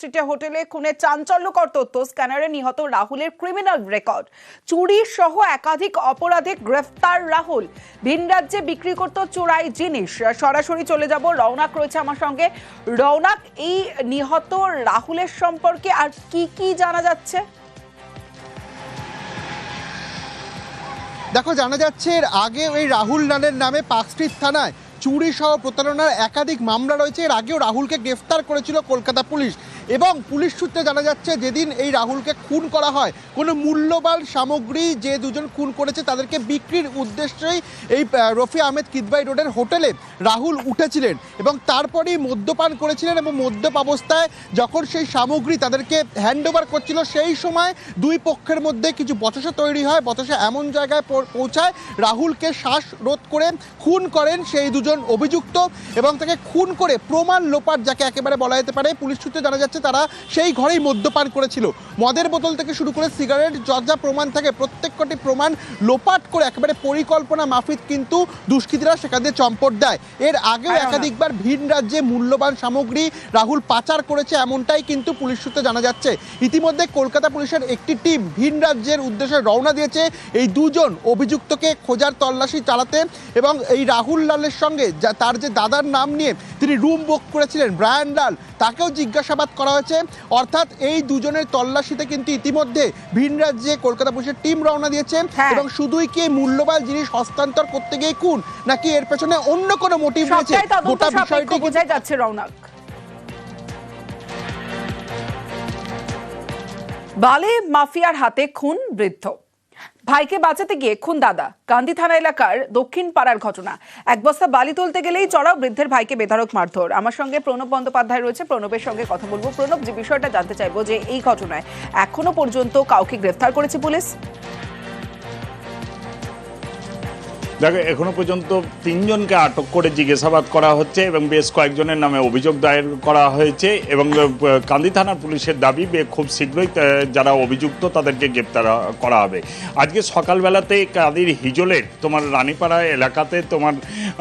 স্ট্রিটে হোটেলে খুনে চাঞ্চল্যকর তথ্য, স্ক্যানারে নিহত রাহুলের ক্রিমিনাল রেকর্ড চুরি সহ একাধিক অপরাধে গ্রেফতার রাহুল। ভিন রাজ্যে বিক্রি করত চোরাই জিনিস। সরাসরি চলে যাব রৌনাক রয়েছে আমার সঙ্গে। রৌনাক এই নিহত রাহুলের সম্পর্কে আর কি কি জানা যাচ্ছে? দেখো, জানা যাচ্ছে এর আগে ওই রাহুল নানের নামে পার্কস্ট্রিট থানায় চুরি সহ প্রতারণার একাধিক মামলা রয়েছে। এর আগেও রাহুলকে গ্রেফতার করেছিল কলকাতা পুলিশ। এবং পুলিশ সূত্রে জানা যাচ্ছে যেদিন এই রাহুলকে খুন করা হয়, কোনো মূল্যবান সামগ্রী যে দুজন খুন করেছে তাদেরকে বিক্রির উদ্দেশ্যেই এই রফি আহমেদ কিদবাই রোডের হোটেলে রাহুল উঠেছিলেন এবং তারপরেই মদ্যপান করেছিলেন এবং মদ্যপ অবস্থায় যখন সেই সামগ্রী তাদেরকে হ্যান্ড ওভার করছিল, সেই সময় দুই পক্ষের মধ্যে কিছু বচসা তৈরি হয়। বচসা এমন জায়গায় পৌঁছায় রাহুলকে শ্বাস রোধ করে খুন করেন সেই দুজন অভিযুক্ত এবং তাকে খুন করে প্রমাণ লোপাট, যাকে একেবারে বলা যেতে পারে। পুলিশ সূত্রে জানা যাচ্ছে তারা সেই ঘরেই মদ্যপান করেছিল। মদের বোতল থেকে শুরু করে সিগারেট যা প্রমাণ থাকে প্রত্যেকটি প্রমাণ লোপাট করে একেবারে পরিকল্পনা মাফিক কিন্তু দুষ্কৃতীরা সেখানে চম্পট দেয়। এর আগেও একাধিকবার ভিন রাজ্যে মূল্যবান সামগ্রী রাহুল পাচার করেছে এমনটাই কিন্তু পুলিশ সূত্রে জানা যাচ্ছে। ইতিমধ্যে কলকাতা পুলিশের একটি টিম ভিন রাজ্যের উদ্দেশ্যে রওনা দিয়েছে। এই দুজন অভিযুক্তকে খোঁজার তল্লাশি চালাতে এবং এই রাহুল লালের সঙ্গে তার যে দাদার নাম নিয়ে তিনি রুম বুক করেছিলেন ব্রায়ান লাল তাকেও জিজ্ঞাসাবাদ করা হয়েছে। অর্থাৎ এই দুজনের তল্লাশিতে কিন্তু ইতিমধ্যে ভিন রাজ্যে কলকাতা পুলিশের টিম রওনা দিয়েছে হ্যাঁ। এবং শুধুই কি মূল্যবান জিনিস হস্তান্তর করতে গিয়ে খুন নাকি এর পেছনে অন্য কোনো মোটিভ রয়েছে? গোটা বিষয়টি বোঝাই যাচ্ছে রওনাক? বালে মাফিয়ার হাতে খুন বৃদ্ধ। ভাইকে বাঁচাতে গিয়ে খুন দাদা। গান্ধী থানা এলাকার দক্ষিণ পাড়ার ঘটনা। এক বস্তা বালি তুলতে গেলেই চড়াও বৃদ্ধের ভাইকে বেধারক মারধর। আমার সঙ্গে প্রণব বন্দ্যোপাধ্যায় রয়েছে। প্রণবের সঙ্গে কথা বলব। প্রণব, যে বিষয়টা জানতে চাইব যে এই ঘটনায় এখনও পর্যন্ত কাউকে গ্রেফতার করেছে পুলিশ? দেখো, এখনও পর্যন্ত তিনজনকে আটক করে জিজ্ঞাসাবাদ করা হচ্ছে এবং বেশ কয়েকজনের নামে অভিযোগ দায়ের করা হয়েছে এবং কান্দি থানার পুলিশের দাবি খুব শীঘ্রই যারা অভিযুক্ত তাদেরকে গ্রেপ্তার করা হবে। আজকে সকালবেলাতে কাদির হিজলের তোমার রানীপাড়া এলাকাতে তোমার,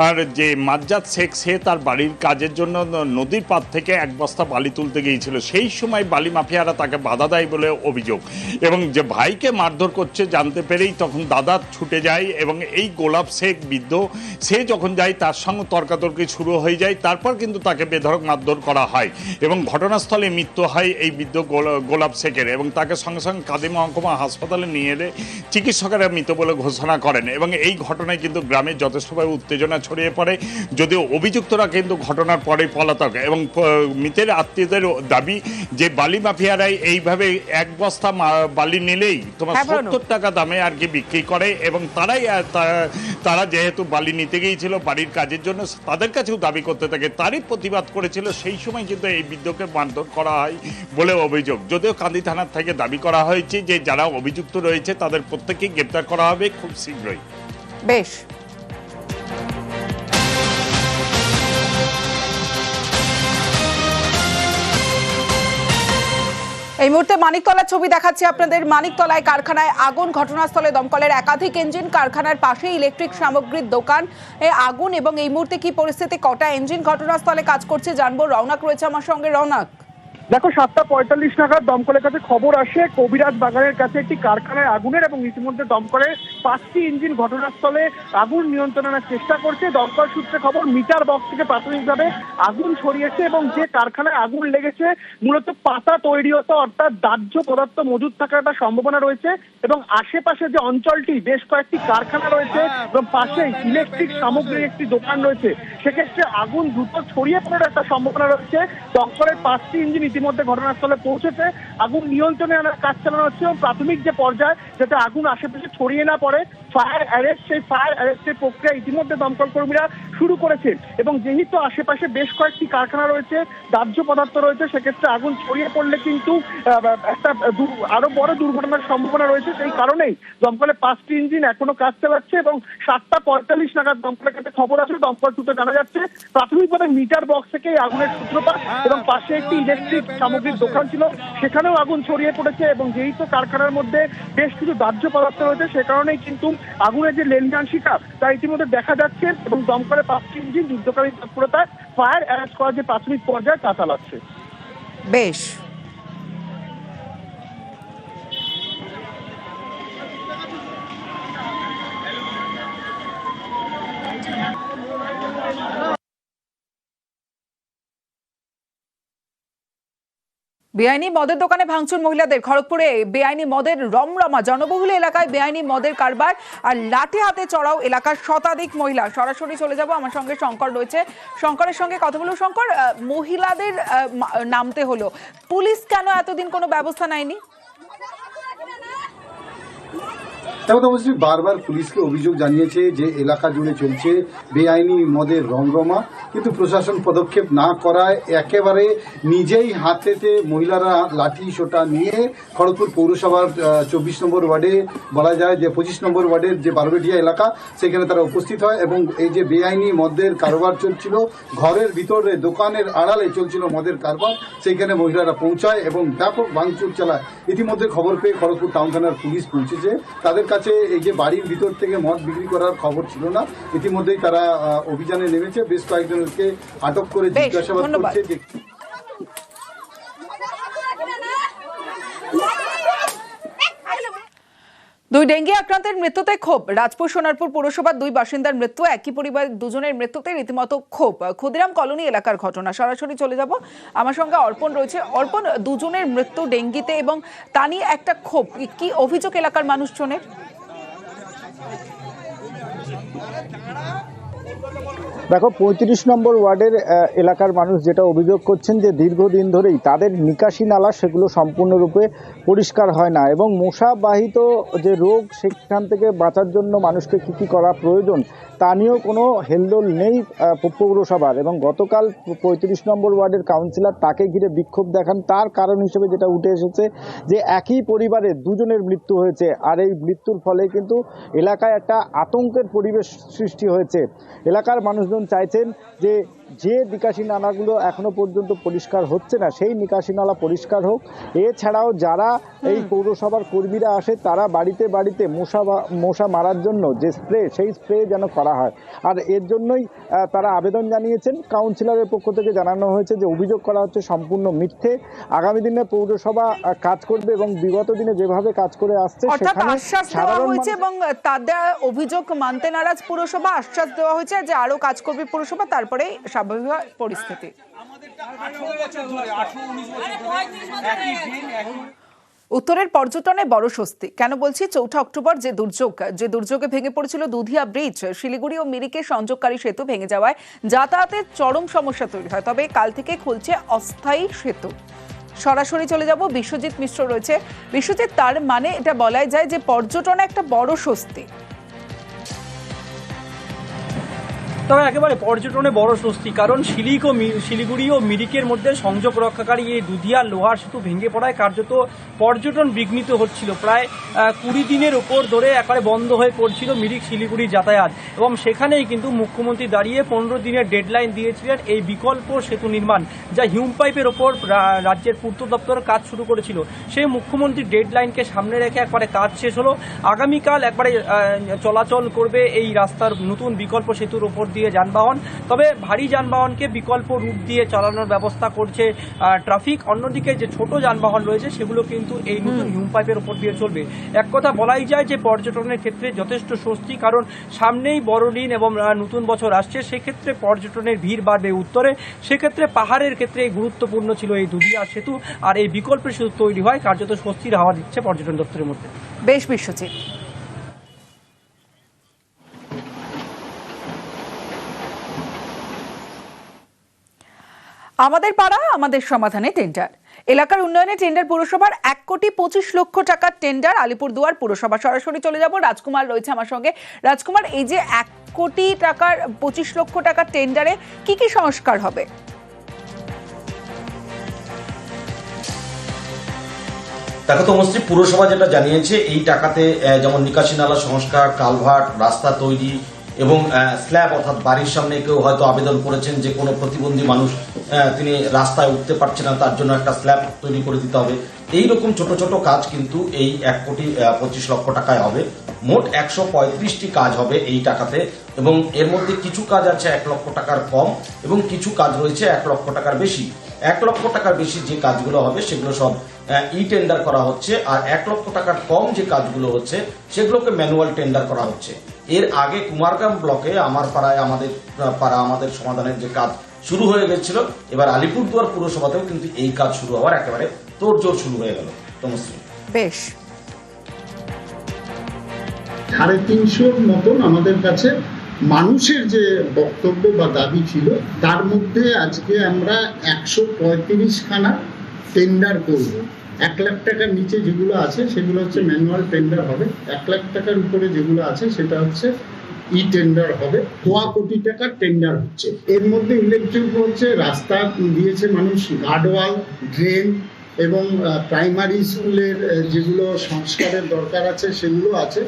আর যে মাজ্জাদ শেখ, সে তার বাড়ির কাজের জন্য নদীর পাড় থেকে এক বস্তা বালি তুলতে গিয়েছিল। সেই সময় বালি মাফিয়ারা তাকে বাধা দেয় বলে অভিযোগ। এবং যে ভাইকে মারধর করছে জানতে পেরেই তখন দাদা ছুটে যায় এবং এই গোলাপ শেখ বৃদ্ধ সে যখন যায় তার সঙ্গে তর্কাতর্কি শুরু হয়ে যায় তারপর কিন্তু তাকে বেধড়ক মারধর করা হয় এবং ঘটনাস্থলে মৃত্যু হয় এই বৃদ্ধ গোলা- গোলাপ শেখের এবং তাকে সঙ্গে সঙ্গে কাদি মহকুমা হাসপাতালে নিয়ে এলে চিকিৎসকেরা মৃত বলে ঘোষণা করেন এবং এই ঘটনায় কিন্তু গ্রামে যথেষ্টভাবে উত্তেজনা ছড়িয়ে পড়ে। যদিও অভিযুক্তরা কিন্তু ঘটনার পরে পলাতক এবং মৃতের আত্মীয়দের দাবি যে বালি মাফিয়ারাই এইভাবে এক বস্তা বালি নিলেই তোমার হ্যাঁ, সত্তর টাকা দামে আর কি বিক্রি করে এবং তারাই তারা যেহেতু বালি নিতে গিয়েছিল বাড়ির কাজের জন্য, তাদের কাছেও দাবি করতে থাকে। তারই প্রতিবাদ করেছিল, সেই সময় কিন্তু এই বৃদ্ধকে মারধর করা হয় বলে অভিযোগ। যদিও কান্দি থানার থেকে দাবি করা হয়েছে যে, যারা অভিযুক্ত রয়েছে, তাদের প্রত্যেককেই গ্রেপ্তার করা হবে খুব শীঘ্রই। বেশ। এই মুহূর্তে মানিকতলার ছবি দেখাচ্ছি আপনাদের। মানিকতলায় কারখানায় আগুন, ঘটনাস্থলে দমকলের একাধিক ইঞ্জিন। কারখানার পাশে ইলেকট্রিক সামগ্রীর দোকান। আগুন এবং এই মুহূর্তে কি পরিস্থিতি? কটা ইঞ্জিন ঘটনাস্থলে কাজ করছে জানব। রওনাক রয়েছে আমার সঙ্গে। রওনাক। দেখো, সাতটা পঁয়তাল্লিশ নাগাদ দমকলের কাছে খবর আসে। কবিরাজ বাগানের কাছে একটি কারখানায় আগুনের এবং ইতিমধ্যে দমকলের পাঁচটি ইঞ্জিন ঘটনাস্থলে আগুন নিয়ন্ত্রণের চেষ্টা করছে। দমকল সূত্রে খবর, মিটার বক্স থেকে প্রাথমিকভাবে আগুন ছড়িয়েছে এবং যে কারখানায় আগুন লেগেছে, মূলত পাতা তৈরি হতো, অর্থাৎ দাহ্য পদার্থ মজুদ থাকার একটা সম্ভাবনা রয়েছে এবং আশেপাশে যে অঞ্চলটি, বেশ কয়েকটি কারখানা রয়েছে এবং পাশেই ইলেকট্রিক সামগ্রীর একটি দোকান রয়েছে। সেক্ষেত্রে আগুন দ্রুত ছড়িয়ে পড়ার একটা সম্ভাবনা রয়েছে। দমকলের পাঁচটি ইঞ্জিন ইতিমধ্যে ঘটনাস্থলে পৌঁছেছে। আগুন নিয়ন্ত্রণে আনার কাজ চালানো হচ্ছে এবং প্রাথমিক যে পর্যায়ে, যাতে আগুন আশেপাশে ছড়িয়ে না পড়ে ফায়ার অ্যারেস্ট সেই ফায়ার অ্যারেস্টের প্রক্রিয়া ইতিমধ্যে দমকল কর্মীরা শুরু করেছে এবং যেহেতু আশেপাশে বেশ কয়েকটি কারখানা রয়েছে, দাহ্য পদার্থ রয়েছে, সেক্ষেত্রে আগুন ছড়িয়ে পড়লে কিন্তু একটা আরও বড় দুর্ঘটনার সম্ভাবনা রয়েছে। সেই কারণেই দমকলের পাঁচটি ইঞ্জিন এখনও কাজ চালাচ্ছে এবং সাতটা পঁয়তাল্লিশ নাগাদ দমকলের কাছে খবর আছে, দমকল সূত্রে জানা যাচ্ছে, প্রাথমিকভাবে মিটার বক্স থেকে আগুনের সূত্রপাত এবং পাশে একটি ইলেকট্রিক সামগ্রীর দোকান ছিল, সেখানেও আগুন ছড়িয়ে পড়েছে এবং যেহেতু কারখানার মধ্যে বেশ কিছু দাহ্য পদার্থ রয়েছে, সে কারণেই কিন্তু আগুনের যে লেনদেন শিকা তা ইতিমধ্যে দেখা যাচ্ছে এবং দমকলের পাঁচটি ইঞ্জিন যুদ্ধকালীন তৎপরতায় ফায়ার অ্যারেস্ট করার যে প্রাথমিক পর্যায়ে, তা চালাচ্ছে বেশ Thank you. বেআইনি মদের দোকানে ভাঙচুর মহিলাদের। খড়গপুরে বেআইনি মদের রমরমা, জনবহুল এলাকায় বেআইনি মদের কারবার আর লাঠি হাতে চড়াও এলাকার শতাধিক মহিলা। সরাসরি চলে যাব, আমার সঙ্গে শঙ্কর রয়েছে। শঙ্করের সঙ্গে কথা বলব শঙ্কর মহিলাদের নামতে হলো। পুলিশ কেন এতদিন কোনো ব্যবস্থা নেয়নি? অবশ্যই বারবার পুলিশকে অভিযোগ জানিয়েছে যে এলাকা জুড়ে চলছে বেআইনি মদের রমরমা। কিন্তু প্রশাসন পদক্ষেপ না করায় একেবারে নিজেই হাতেতে মহিলারা লাঠি সোটা নিয়ে খড়গপুর পৌরসভার চব্বিশ নম্বর ওয়ার্ডে বলা যায় যে পঁচিশ নম্বর ওয়ার্ডের যে বারবেটিয়া এলাকা, সেখানে তারা উপস্থিত হয় এবং এই যে বেআইনি মদের কারবার চলছিল, ঘরের ভিতরে দোকানের আড়ালে চলছিল মদের কারবার সেইখানে মহিলারা পৌঁছায় এবং ব্যাপক ভাঙচুর চালায়। ইতিমধ্যে খবর পেয়ে খড়গপুর টাউন থানার পুলিশ পৌঁছেছে। তাদের কাছে এই যে বাড়ির ভিতর থেকে মদ বিক্রি করার খবর ছিল না ইতিমধ্যেই তারা অভিযানে নেমেছে। বেশ কয়েকজনকে আটক করে জিজ্ঞাসাবাদ করছে যে দুই ডেঙ্গি আক্রান্তের মৃত্যুতে ক্ষোভ। রাজপুর সোনারপুর পৌরসভার দুই বাসিন্দার মৃত্যু, একই পরিবারের দুজনের মৃত্যুতে রীতিমতো ক্ষোভ। ক্ষুদিরাম কলোনি এলাকার ঘটনা। সরাসরি চলে যাব। আমার সঙ্গে অর্পণ রয়েছে। অর্পণ, দুজনের মৃত্যু ডেঙ্গিতে এবং তা নিয়ে একটা ক্ষোভ। কি অভিযোগ এলাকার মানুষজনের? দেখো, পঁয়ত্রিশ নম্বর ওয়ার্ডের এলাকার মানুষ যেটা অভিযোগ করছেন যে দীর্ঘদিন ধরেই তাদের নিকাশি নালা সেগুলো সম্পূর্ণরূপে পরিষ্কার হয় না এবং মশাবাহিত যে রোগ, সেখান থেকে বাঁচার জন্য মানুষকে কী কী করা প্রয়োজন তা নিয়েও কোনো হেলদোল নেই পৌরসভার এবং গতকাল পঁয়ত্রিশ নম্বর ওয়ার্ডের কাউন্সিলর তাকে ঘিরে বিক্ষোভ দেখান। তার কারণ হিসেবে যেটা উঠে এসেছে, যে একই পরিবারে দুজনের মৃত্যু হয়েছে। আর এই মৃত্যুর ফলে কিন্তু এলাকায় একটা আতঙ্কের পরিবেশ সৃষ্টি হয়েছে। এলাকার মানুষজন চাইছেন যে যে নিকাশি নালাগুলো এখনও পর্যন্ত পরিষ্কার হচ্ছে না সেই নিকাশি নালা পরিষ্কার হোক। এছাড়াও যারা এই পৌরসভার কর্মীরা আসে তারা বাড়িতে বাড়িতে মশা মশা মারার জন্য যে স্প্রে সেই স্প্রে যেন করা হয়। আর এর জন্যই তারা আবেদন জানিয়েছেন। কাউন্সিলরের পক্ষ থেকে জানানো হয়েছে যে অভিযোগ করা হচ্ছে সম্পূর্ণ মিথ্যে। আগামী দিনে পৌরসভা কাজ করবে এবং বিগত দিনে যেভাবে কাজ করে আসছে হয়েছে এবং তাদের অভিযোগ মানতে নারাজ পুরসভা। আশ্বাস দেওয়া হয়েছে যে আরও কাজ করবে পুরসভা তারপরে স্বাভাবিক পরিস্থিতি। উত্তরের পর্যটনে বড় স্বস্তি। কেন বলছি? চৌঠা অক্টোবর যে দুর্যোগ, যে দুর্যোগে ভেঙে পড়েছিল দুধিয়া ব্রিজ, শিলিগুড়ি ও মিরিকে সংযোগকারী সেতু ভেঙে যাওয়ায় যাতায়াতের চরম সমস্যা তৈরি হয়। তবে কাল থেকে খুলছে অস্থায়ী সেতু। সরাসরি চলে যাব বিশ্বজিৎ মিশ্র রয়েছে। বিশ্বজিৎ, তার মানে এটা বলাই যায় যে পর্যটনে একটা বড় স্বস্তি। তবে একেবারে পর্যটনে বড় স্বস্তি, কারণ শিলিক ও শিলিগুড়ি ও মিরিকের মধ্যে সংযোগ রক্ষাকারী এই দুধিয়া লোহার সেতু ভেঙে পড়ায় কার্যত পর্যটন বিঘ্নিত হচ্ছিল। প্রায় কুড়ি দিনের ওপর ধরে একেবারে বন্ধ হয়ে পড়ছিল মিরিক শিলিগুড়ি যাতায়াত এবং সেখানেই কিন্তু মুখ্যমন্ত্রী দাঁড়িয়ে পনেরো দিনের ডেডলাইন দিয়েছিলেন এই বিকল্প সেতু নির্মাণ, যা হিউম পাইপের ওপর রাজ্যের পূর্ত দপ্তর কাজ শুরু করেছিল। সেই মুখ্যমন্ত্রী ডেডলাইনকে সামনে রেখে একবারে কাজ শেষ হলো। আগামীকাল একবারে চলাচল করবে এই রাস্তার নতুন বিকল্প সেতুর ওপর দিয়ে। যানবাহন। তবে ভারী যানবাহনকে বিকল্প রূপ দিয়ে চালানোর ব্যবস্থা করছে ট্রাফিক। অন্যদিকে যে ছোট যানবাহন রয়েছে সেগুলো কিন্তু এই নতুন হিউম পাইপের ওপর দিয়ে চলবে। এক কথা বলাই যায় যে পর্যটনের ক্ষেত্রে যথেষ্ট স্বস্তি কারণ সামনেই বড়দিন এবং নতুন বছর আসছে। সেক্ষেত্রে পর্যটনের ভিড় বাড়বে উত্তরে। সেক্ষেত্রে পাহাড়ের ক্ষেত্রে গুরুত্বপূর্ণ ছিল এই দুধিয়া সেতু আর এই বিকল্প সেতু তৈরি হয়। কার্যত স্বস্তির হাওয়া দিচ্ছে পর্যটন দপ্তরের মধ্যে। বেশ বিশ্বজিৎ। আমাদের পাড়া, আমাদের সমাধানে টেন্ডার এলাকার উন্নয়নে টেন্ডার পুরসভার এক কোটি পঁচিশ লক্ষ টাকার টেন্ডার আলিপুরদুয়ার পুরসভা। সরাসরি চলে যাব, রাজকুমার রয়েছে আমার সঙ্গে। রাজকুমার, এই যে এক কোটি টাকার পঁচিশ লক্ষ টাকার টেন্ডারে কি কি সংস্কার হবে? দেখো তমশ্রী পুরসভা যেটা জানিয়েছে, এই টাকাতে যেমন নিকাশি নালা সংস্কার, কালভার্ট, রাস্তা তৈরি এবং স্ল্যাব অর্থাৎ বাড়ির সামনে কেউ হয়তো আবেদন করেছেন যে কোনো প্রতিবন্ধী মানুষ তিনি রাস্তায় উঠতে পারছে না, তার জন্য একটা স্ল্যাব তৈরি করে দিতে হবে। এই রকম ছোট ছোট কাজ কিন্তু এই এক কোটি পঁচিশ লক্ষ টাকায় হবে। মোট একশো পঁয়ত্রিশটি কাজ হবে এই টাকাতে এবং এর মধ্যে কিছু কাজ আছে এক লক্ষ টাকার কম এবং কিছু কাজ রয়েছে এক লক্ষ টাকার বেশি। এক লক্ষ টাকার বেশি যে কাজগুলো হবে সেগুলো সব ই টেন্ডার করা হচ্ছে আর এক লক্ষ টাকার কম যে কাজগুলো হচ্ছে সেগুলোকে ম্যানুয়াল টেন্ডার করা হচ্ছে। এর আগে কুমারগ্রাম ব্লকে আমার পাড়ায় আমাদের পাড়া আমাদের সমাধানের যে কাজ শুরু হয়ে গেছিল এবার আলিপুরদুয়ার পুরসভাতেও কিন্তু এই কাজ শুরু হওয়ার একেবারে তোড়জোড় শুরু হয়ে গেল। তমশ্রী বেশ। সাড়ে তিনশোর মতন আমাদের কাছে মানুষের যে বক্তব্য বা দাবি ছিল তার মধ্যে আজকে আমরা একশো পঁয়ত্রিশ খানা টেন্ডার করব। এক লাখ টাকার নিচে যেগুলো আছে, সেগুলো হচ্ছে ম্যানুয়াল টেন্ডার হবে। এক লাখ টাকার উপরে যেগুলো আছে, সেটা হচ্ছে ই টেন্ডার হবে। কোয়া কোটি টাকার টেন্ডার হচ্ছে। এর মধ্যে উল্লেখযোগ্য হচ্ছে, রাস্তা দিয়েছে মানুষ গার্ডওয়াল ড্রেন এবং প্রাইমারি স্কুলের যেগুলো সংস্কারের দরকার আছে, সেগুলো আছে।